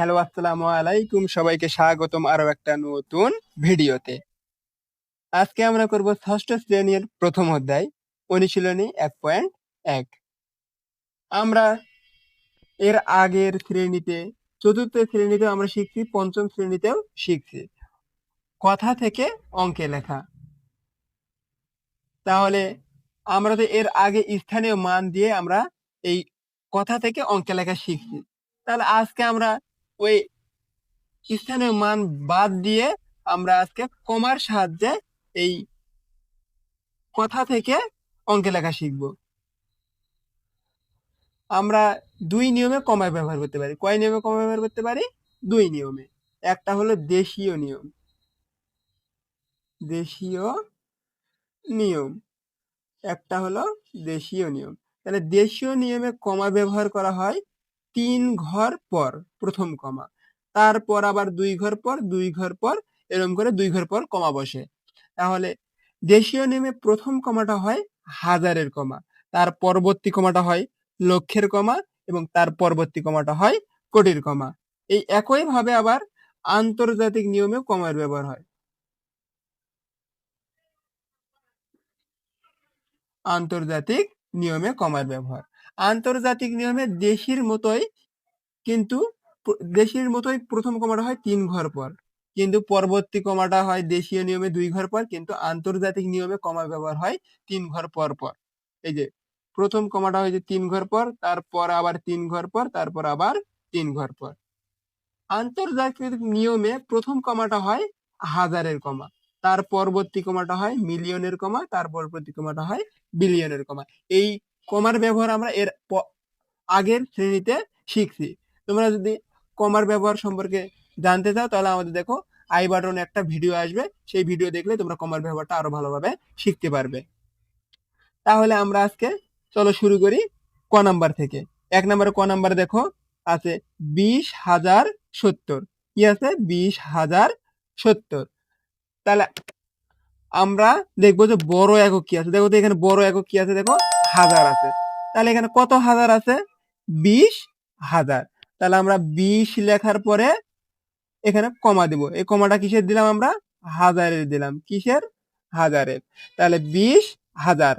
Hello, আসসালামু আলাইকুম। সবাইকে স্বাগতম আরও একটা নতুন ভিডিওতে। আজকে আমরা করব ষষ্ঠ শ্রেণির প্রথম অধ্যায়, অনুশীলনী এক পয়েন্ট এক। আমরা এর আগের শ্রেণীতে, চতুর্থ শ্রেণীতে আমরা শিখছি, পঞ্চম শ্রেণীতেও শিখছি। কথা থেকে অঙ্কে লেখা। তাহলে আমরা তো এর আগে স্থানীয় মান দিয়ে আমরা এই কথা থেকে অঙ্কে লেখা শিখছি। তাহলে আজকে আমরা ওই স্থানীয় মান বাদ দিয়ে আমরা আজকে কমার সাহায্যে এই কথা থেকে অঙ্কে লেখা শিখব। আমরা দুই নিয়মে কমায় ব্যবহার করতে পারি। কয় নিয়মে কমায় ব্যবহার করতে পারি? দুই নিয়মে। একটা হলো দেশীয় নিয়ম। দেশীয় নিয়ম। একটা হলো দেশীয় নিয়ম। তাহলে দেশীয় নিয়মে কমা ব্যবহার করা হয় তিন ঘর পর প্রথম কমা। তারপর আবার দুই ঘর পর, দুই ঘর পর, এরকম করে দুই ঘর পর কমা বসে। তাহলে দেশীয় নিয়মে প্রথম কমাটা হয় হাজারের কমা। তার পরবর্তী কমাটা হয় লক্ষের কমা এবং তার পরবর্তী কমাটা হয় কোটির কমা। এই একই ভাবে আবার আন্তর্জাতিক নিয়মেও কমার ব্যবহার হয়। আন্তর্জাতিক নিয়মে কমার ব্যবহার। আন্তর্জাতিক নিয়মে দেশির মতোই কিন্তু দেশির মতোই প্রথম কমাটা হয় তিন ঘর পর। কিন্তু পরবর্তী কমাটা হয় দেশীয় নিয়মে দুই ঘর পর, কিন্তু আন্তর্জাতিক নিয়মে কমার ব্যবহার হয় তিন ঘর পর পর। এই যে, প্রথম কমাটা হয় যে তিন ঘর পর, তারপর আবার তিন ঘর পর, তারপর আবার তিন ঘর পর। আন্তর্জাতিক নিয়মে প্রথম কমাটা হয় হাজারের কমা। তার পরবর্তী কমাটা হয় মিলিয়নের কমা, তার পরবর্তী কমাটা হয় বিলিয়নের কমা। এই কমার ব্যবহার আমরা এর আগের শ্রেণীতে শিখছি। তোমরা যদি কমার ব্যবহার সম্পর্কে জানতে চাও, তাহলে আমাদের দেখো আই বাটন একটা ভিডিও আসবে। সেই ভিডিও দেখলে তোমরা কমার ব্যবহারটা আরও ভালোভাবে শিখতে পারবে। তাহলে আমরা আজকে চলো শুরু করি ক নাম্বার থেকে। এক নম্বরে, ক নাম্বার দেখো আছে বিশ হাজার সত্তর। কি আছে? বিশ হাজার সত্তর। তাহলে আমরা দেখব যে বড় একক কি আছে। দেখো তো এখানে বড় একক কি আছে, দেখো, হাজার আছে। তাহলে এখানে কত হাজার আছে? বিশ হাজার। তাহলে আমরা বিশ লেখার পরে এখানে কমা দিব। এই কমাটা কিসের দিলাম আমরা? হাজারের দিলাম। কিসের? হাজারের। তাহলে বিশ হাজার।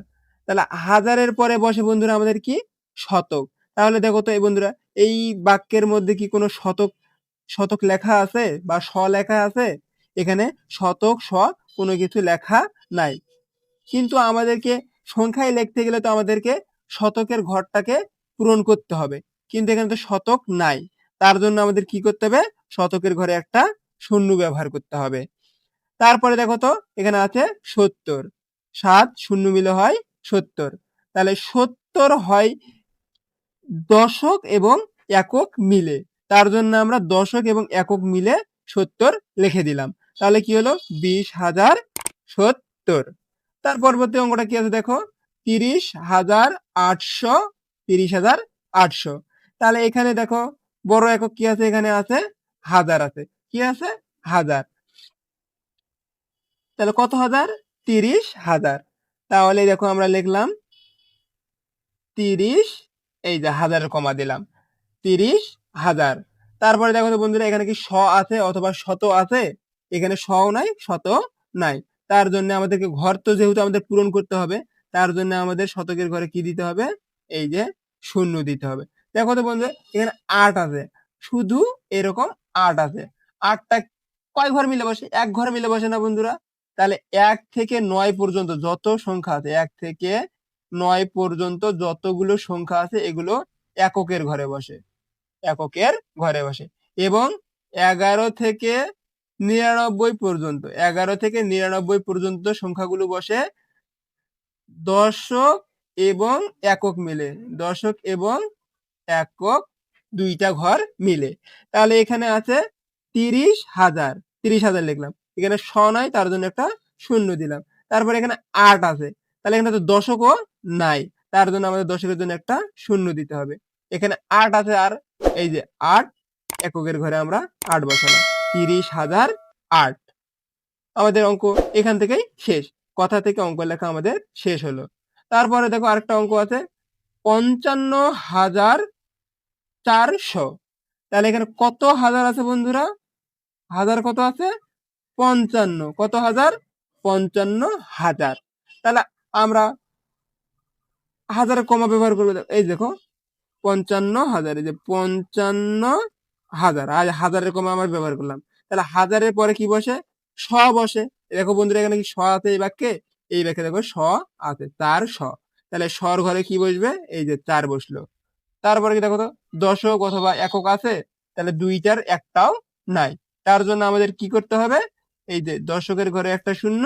তাহলে হাজারের পরে বসে বন্ধুরা আমাদের কি? শতক। তাহলে দেখো তো এই বন্ধুরা, এই বাক্যের মধ্যে কি কোনো শতক শতক লেখা আছে বা স লেখা আছে? এখানে শতক স কোনো কিছু লেখা নাই। কিন্তু আমাদেরকে সংখ্যায় লিখতে গেলে তো আমাদেরকে শতকের ঘরটাকে পূরণ করতে হবে। কিন্তু এখানে তো শতক নাই। তার জন্য আমাদের কি করতে হবে? শতকের ঘরে একটা শূন্য ব্যবহার করতে হবে। তারপরে দেখো তো, এখানে আছে সত্তর। সাত শূন্য মিলে হয় সত্তর। তাহলে সত্তর হয় দশক এবং একক মিলে। তার জন্য আমরা দশক এবং একক মিলে সত্তর লিখে দিলাম। তাহলে কি হলো? বিশ হাজার সত্তর। তার পরবর্তী অঙ্কটা কি আছে দেখো? তিরিশ হাজার আটশো, তিরিশ হাজার আটশো। তাহলে এখানে দেখো, বড় একক কি আছে? এখানে আছে, হাজার আছে। কি আছে? হাজার। তাহলে কত হাজার? তিরিশ হাজার। তাহলে দেখো আমরা লিখলাম, তিরিশ, এই যে হাজারের কমা দিলাম, তিরিশ হাজার। তারপরে দেখো তো বন্ধুরা, এখানে কি শ আছে অথবা শত আছে? এখানে শও নাই শত নাই। তার জন্য আমাদেরকে ঘর তো যেহেতু আমাদের পূরণ করতে হবে, তার জন্য আমাদের শতকের ঘরে কি দিতে হবে? এই যে শূন্য দিতে হবে। দেখো তো বন্ধু এখানে আট আছে। শুধু এরকম আট আছে। আটটা কয় ঘর মিলে বসে? এক ঘর মিলে বসে না বন্ধুরা? তাহলে এক থেকে নয় পর্যন্ত যত সংখ্যা আছে, এক থেকে নয় পর্যন্ত যতগুলো সংখ্যা আছে, এগুলো এককের ঘরে বসে। এককের ঘরে বসে। এবং এগারো থেকে নিরানব্বই পর্যন্ত, এগারো থেকে নিরানব্বই পর্যন্ত সংখ্যাগুলো বসে দশক এবং একক মিলে দর্শক এবং একক দুইটা ঘর মিলে। তাহলে এখানে আছে তিরিশ হাজার তিরিশ হাজার লিখলাম। এখানে স নাই, তার জন্য একটা শূন্য দিলাম। তারপরে এখানে আট আছে, তাহলে এখানে তো দশকও নাই, তার জন্য আমাদের দশকের জন্য একটা শূন্য দিতে হবে। এখানে আট আছে আর এই যে আট, এককের ঘরে আমরা আট বসালাম। তিরিশ হাজার আট। আমাদের অঙ্ক এখান থেকেই শেষ। কথা থেকে অঙ্ক লেখা আমাদের শেষ হলো। তারপরে দেখো আরেকটা অঙ্ক আছে। পঞ্চান্ন হাজার চারশো। তাহলে এখানে কত হাজার আছে বন্ধুরা? হাজার কত আছে? পঞ্চান্ন। কত হাজার? পঞ্চান্ন হাজার। তাহলে আমরা হাজারের কমা ব্যবহার করব। এই দেখো, পঞ্চান্ন হাজার। এই যে পঞ্চান্ন হাজার আর হাজারের কমা আমরা ব্যবহার করলাম। তাহলে হাজারের পরে কি বসে? স বসে। দেখো বন্ধুরা, এখানে কি স আছে এই বাক্যে? এই বাক্যে দেখো স আছে, তার স তাহলে সর ঘরে কি বসবে? এই যে চার বসল। তারপরে কি দেখো তো? দশক অথবা একক আছে, তাহলে দুইটার একটাও নাই। তার জন্য আমাদের কি করতে হবে? এই যে দশকের ঘরে একটা শূন্য,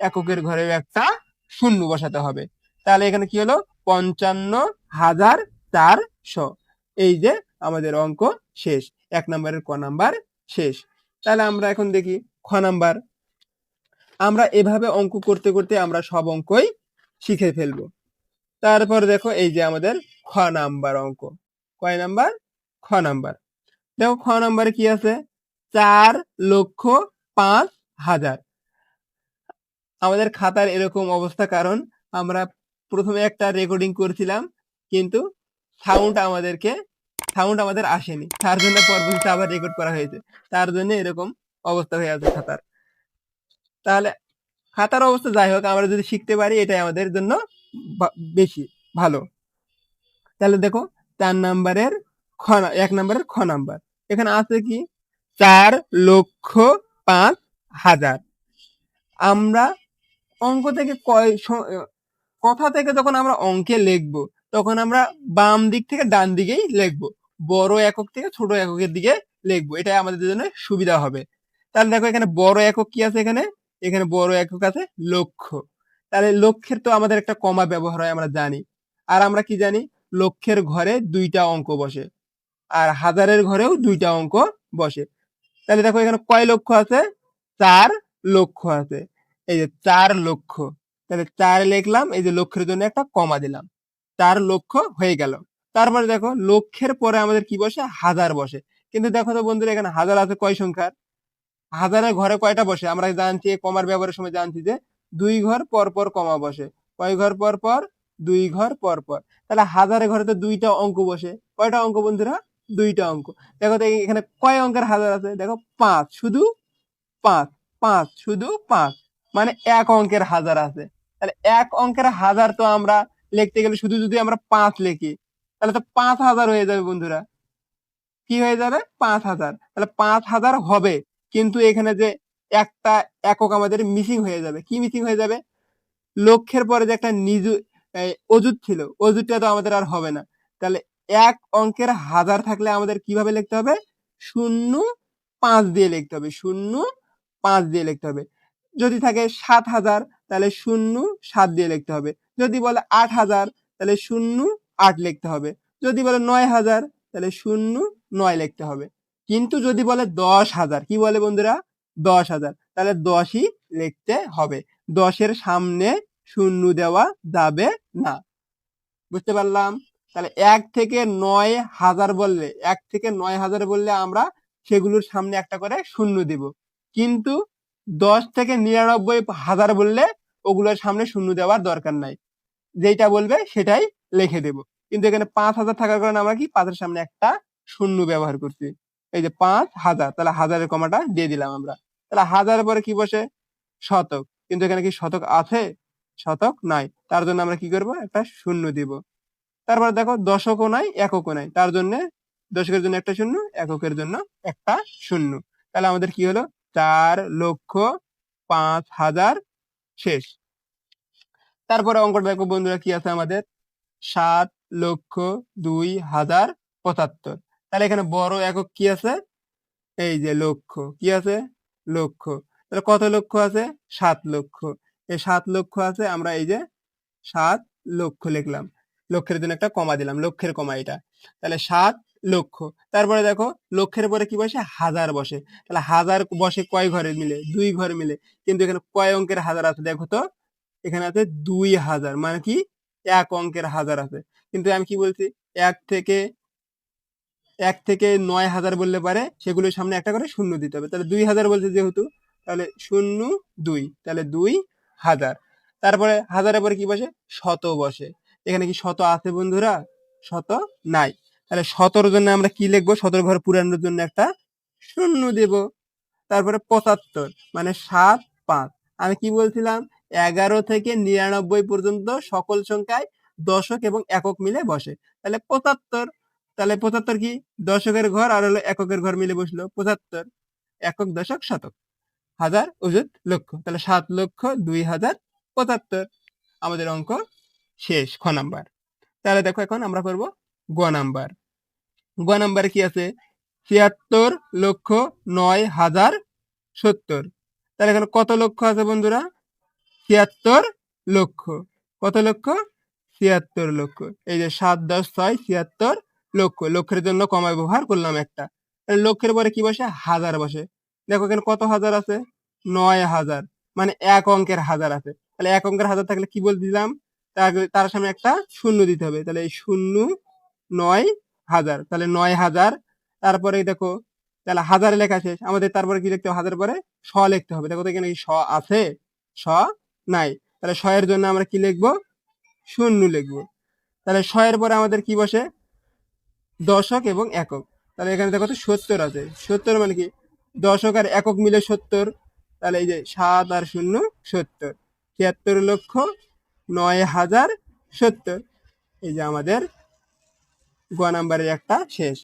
এককের ঘরে একটা শূন্য বসাতে হবে। তাহলে এখানে কি হলো? পঞ্চান্ন হাজার চারশো। এই যে আমাদের অঙ্ক শেষ, এক নম্বরের ক নাম্বার শেষ। তাহলে আমরা এখন দেখি খ নাম্বার। আমরা এভাবে অঙ্ক করতে করতে আমরা সব অঙ্কই শিখে ফেলব। তারপর দেখো এই যে আমাদের খ নাম্বার অঙ্ক। কয় নাম্বার, খ নাম্বার। দেখো খ নাম্বারে কি আছে? চার লক্ষ পাঁচ হাজার। আমাদের খাতার এরকম অবস্থা কারণ আমরা প্রথমে একটা রেকর্ডিং করছিলাম, কিন্তু সাউন্ড আমাদেরকে সাউন্ড আমাদের আসেনি। তার জন্য পরবর্তীতে আবার রেকর্ড করা হয়েছে। তার জন্য এরকম অবস্থা হয়ে আছে খাতার। তাহলে খাতার অবস্থা যাই হোক, আমরা যদি শিখতে পারি, এটাই আমাদের জন্য বেশি ভালো। তাহলে দেখো, চার নাম্বারের খ এক নাম্বারের খ নাম্বার। এখানে আছে কি? চার লক্ষ পাঁচ হাজার। আমরা অঙ্ক থেকে কয় কথা থেকে যখন আমরা অঙ্কে লিখব, তখন আমরা বাম দিক থেকে ডান দিকেই লিখব। বড় একক থেকে ছোট এককের দিকে লিখব। এটা আমাদের জন্য সুবিধা হবে। তাহলে দেখো এখানে বড় একক কি আছে এখানে? এখানে বড় একক আছে লক্ষ্য। তাহলে লক্ষ্যের তো আমাদের একটা কমা ব্যবহার হয়, আমরা জানি। আর আমরা কি জানি? লক্ষ্যের ঘরে দুইটা অঙ্ক বসে আর হাজারের ঘরেও দুইটা অঙ্ক বসে। তাহলে দেখো এখানে কয় লক্ষ্য আছে? চার লক্ষ্য আছে। এই যে চার লক্ষ্য। তাহলে চার লিখলাম, এই যে লক্ষ্যের জন্য একটা কমা দিলাম। চার লক্ষ্য হয়ে গেল। তারপরে দেখো লক্ষের পরে আমাদের কি বসে? হাজার বসে। কিন্তু দেখো তো বন্ধুরা, এখানে হাজার আছে কয় সংখ্যার? হাজারের ঘরে কয়টা বসে? আমরা জানছি, কমার ব্যবহারের সময় জানছি যে দুই ঘর পর পর কমা বসে। কয় ঘর পর পর দুই ঘর পর পর তাহলে হাজারের ঘরে তো দুইটা অঙ্ক বসে। কয়টা অঙ্ক বন্ধুরা? দুইটা অঙ্ক। দেখো তো এখানে কয় অঙ্কের হাজার আছে? দেখো পাঁচ, শুধু পাঁচ পাঁচ, শুধু পাঁচ। মানে এক অঙ্কের হাজার আছে। তাহলে এক অঙ্কের হাজার তো আমরা লিখতে গেলে শুধু যদি আমরা পাঁচ লিখি তাহলে তো পাঁচ হাজার হয়ে যাবে বন্ধুরা। কি হয়ে যাবে? পাঁচ হাজার। তাহলে পাঁচ হাজার হবে, কিন্তু এখানে যে একটা একক আমাদের মিসিং হয়ে যাবে। কি মিসিং হয়ে যাবে? লক্ষের পরে যে একটা নিজু অজুত ছিল অজুতটা তো আমাদের আর হবে না। তাহলে এক অঙ্কের হাজার থাকলে আমাদের কীভাবে লিখতে হবে? শূন্য পাঁচ দিয়ে লিখতে হবে, শূন্য পাঁচ দিয়ে লিখতে হবে। যদি থাকে সাত হাজার, তাহলে শূন্য সাত দিয়ে লিখতে হবে। যদি বলে আট হাজার, তাহলে শূন্য আট লিখতে হবে। যদি বলে নয় হাজার, তাহলে শূন্য নয় লিখতে হবে। কিন্তু যদি বলে দশ হাজার, কি বলে বন্ধুরা? দশ হাজার, তাহলে দশই লিখতে হবে। দশের সামনে শূন্য দেওয়া যাবে না। বুঝতে পারলাম? তাহলে এক থেকে নয় হাজার বললে, এক থেকে নয় হাজার বললে আমরা সেগুলোর সামনে একটা করে শূন্য দিব। কিন্তু দশ থেকে নিরানব্বই হাজার বললে ওগুলোর সামনে শূন্য দেওয়ার দরকার নাই। যেটা বলবে সেটাই লিখে দেব। কিন্তু এখানে পাঁচ হাজার থাকার কারণে আমরা কি পাঁচের সামনে একটা শূন্য ব্যবহার করছি। এই যে পাঁচ হাজার, তাহলে হাজারের কমাটা দিয়ে দিলাম আমরা। তাহলে হাজারের পরে কি বসে? শতক। কিন্তু এখানে কি শতক আছে? শতক নাই। তার জন্য আমরা কি করব? একটা শূন্য দিব। তারপর দেখো দশকও নাই, এককও নাই। তার জন্য দশকের জন্য একটা শূন্য, এককের জন্য একটা শূন্য। তাহলে আমাদের কি হলো? চার লক্ষ পাঁচ হাজার শেষ। তারপরে অঙ্কটা দেখো বন্ধুরা কি আছে আমাদের? সাত লক্ষ দুই হাজার পঁচাত্তর। তাহলে এখানে বড় একক কি আছে? এই যে লক্ষ। কি আছে? লক্ষ। তাহলে কত লক্ষ আছে? সাত লক্ষ। এই সাত লক্ষ আছে, আমরা এই যে সাত লক্ষ লিখলাম। লক্ষের জন্য একটা কমা দিলাম, লক্ষের কমা এটা। তাহলে সাত লক্ষ। তারপরে দেখো, লক্ষের পরে কি বসে? হাজার বসে। তাহলে হাজার বসে কয় ঘরে মিলে? দুই ঘরে মিলে। কিন্তু এখানে কয় অঙ্কের হাজার আছে দেখো তো? এখানে আছে দুই হাজার। মানে কি? এক অঙ্কের হাজার আছে। কিন্তু আমি কি বলছি? এক থেকে এক থেকে নয় হাজার বললে পারে, সেগুলোর সামনে একটা করে শূন্য দিতে হবে। তাহলে দুই হাজার বলছে যেহেতু, তাহলে শূন্য দুই, তাহলে দুই হাজার। তারপরে হাজারের পরে কি বসে? শত বসে। এখানে কি শত আছে বন্ধুরা? শত নাই। তাহলে শতর জন্য আমরা কি লিখব? শতর ঘর পুরানোর জন্য একটা শূন্য দেব। তারপরে পঁচাত্তর মানে সাত পাঁচ। আমি কি বলছিলাম? এগারো থেকে নিরানব্বই পর্যন্ত সকল সংখ্যায় দশক এবং একক মিলে বসে। তাহলে পঁচাত্তর তাহলে পঁচাত্তর কি? দশকের ঘর আর হলো এককের ঘর মিলে বসল। পঁচাত্তর, একক, দশক, শতক। হাজার অযুত লক্ষ। তাহলে সাত লক্ষ দুই হাজার পঁচাত্তর। আমাদের অঙ্ক শেষ, খ নাম্বার। তাহলে দেখো এখন আমরা করব গ নাম্বার। গ নাম্বারে কি আছে? ছিয়াত্তর লক্ষ নয় হাজার সত্তর। তাহলে এখানে কত লক্ষ আছে বন্ধুরা? ছিয়াত্তর লক্ষ। কত লক্ষ? ছিয়াত্তর লক্ষ। এই যে সাত দশ ছয় ছিয়াত্তর লক্ষ। লক্ষের জন্য কমায় ব্যবহার করলাম একটা। লক্ষের পরে কি বসে? হাজার বসে। দেখো এখানে কত হাজার আছে? নয় হাজার। মানে এক অঙ্কের হাজার আছে। তাহলে এক অঙ্কের হাজার থাকলে কি বল দিলাম? তার- সামনে একটা শূন্য দিতে হবে। তাহলে এই শূন্য নয় হাজার। তাহলে নয় হাজার। তারপরে দেখো, তাহলে হাজার লেখা শেষ। আমাদের তারপরে কি লিখতে হবে? হাজার পরে স লিখতে হবে। দেখো তো এখানে শ আছে? শ নাই। তাহলে শ এর জন্য আমরা কি লিখব? শূন্য লিখব। তাহলে শ এর পরে আমাদের কি বসে? দশক এবং একক। তাহলে এখানে দেখো তো সত্তর আছে। সত্তর মানে কি? দশক আর একক মিলে সত্তর। তাহলে এই যে সাত আর শূন্য, সত্তর। ছিয়াত্তর লক্ষ নয় হাজার সত্তর। এই যে আমাদের গ নাম্বারের একটা শেষ।